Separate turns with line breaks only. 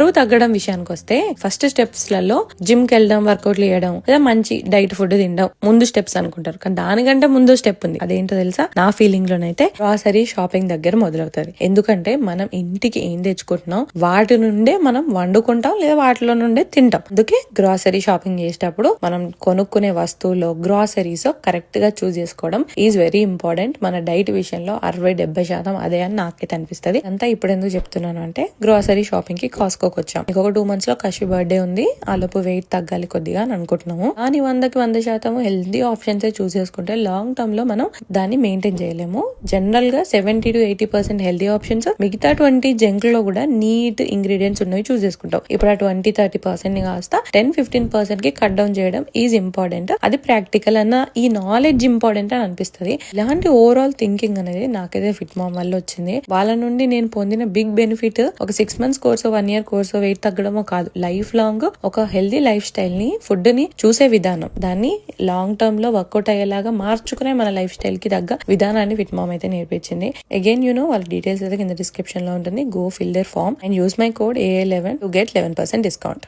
బరువు తగ్గడం విషయానికి వస్తే ఫస్ట్ స్టెప్స్లలో జిమ్కి వెళ్ళడం వర్కౌట్లు చేయడం లేదా మంచి డైట్ ఫుడ్ తినడం ముందు స్టెప్స్ అనుకుంటారు. కానీ దానికంటే ముందు స్టెప్ ఉంది. అదేంటో తెలుసా? నా ఫీలింగ్ లోనైతే గ్రాసరీ షాపింగ్ దగ్గర మొదలవుతుంది. ఎందుకంటే మనం ఇంటికి ఏం తెచ్చుకుంటున్నాం? వాటి నుండే మనం వండుకుంటాం లేదా వాటిలో నుండే తింటాం. అందుకే గ్రాసరీ షాపింగ్ చేసేటప్పుడు మనం కొనుక్కునే వస్తువుల్లో గ్రాసరీస్ కరెక్ట్గా చూస్ చేసుకోవడం ఈజ్ వెరీ ఇంపార్టెంట్ మన డైట్ విషయంలో అరవై డెబ్బై శాతం అదే అని నాకైతే అనిపిస్తుంది. అంతా ఇప్పుడు ఎందుకు చెప్తున్నాను అంటే గ్రాసరీ షాపింగ్కి కాస్కో కాస్కోకి వచ్చాం ఇంకొక టూ మంత్స్లో కషి బర్త్డే ఉంది. ఆలోపు వెయిట్ తగ్గాలి కొద్దిగా అని అనుకుంటున్నాము. కానీ వందకి వంద శాతం హెల్తీ ఆప్షన్స్ చూస్ చేసుకుంటే లాంగ్ టర్మ్లో మనం దాన్ని మెయింటైన్ చేయలేము. జనరల్గా seventy to eighty percent healthy options మిగతా ట్వంటీ జంక్లో కూడా నీట్ ఇంగ్రీడియంట్స్ ఉన్నవి చూస్ చేసుకుంటాం. ఇప్పుడు ఆ ట్వంటీ థర్టీ పర్సెంట్ని కాస్త టెన్ ఫిఫ్టీన్ పర్సెంట్కి కట్ డౌన్ చేయడం ఈజ్ ఇంపార్టెంట్ అది ప్రాక్టికల్ అన్న ఈ నాలెడ్జ్ ఇంపార్టెంట్ అని అనిపిస్తుంది. ఇలాంటి ఓవరాల్ థింకింగ్ అనేది నాకైతే ఫిట్ మామ్ వల్ల వచ్చింది. వాళ్ళ నుండి నేను పొందిన బిగ్ బెనిఫిట్ ఒక six months course one year course weight తగ్గడమో కాదు. లైఫ్ లాంగ్ ఒక హెల్దీ లైఫ్ స్టైల్ని ఫుడ్ని చూసే విధానం. దాన్ని లాంగ్ టర్మ్లో వర్కౌట్ అయ్యేలాగా మార్చుకునే మన లైఫ్ స్టైల్కి తగ్గ విధానాన్ని ఫిట్ మామ్ అయితే నేర్పించింది. అగైన్ యూ నో వాళ్ళ డీటెయిల్స్ అయితే కింద డిస్క్రిప్షన్లో ఉంటుంది. Go fill the form and use my code A eleven to get eleven percent discount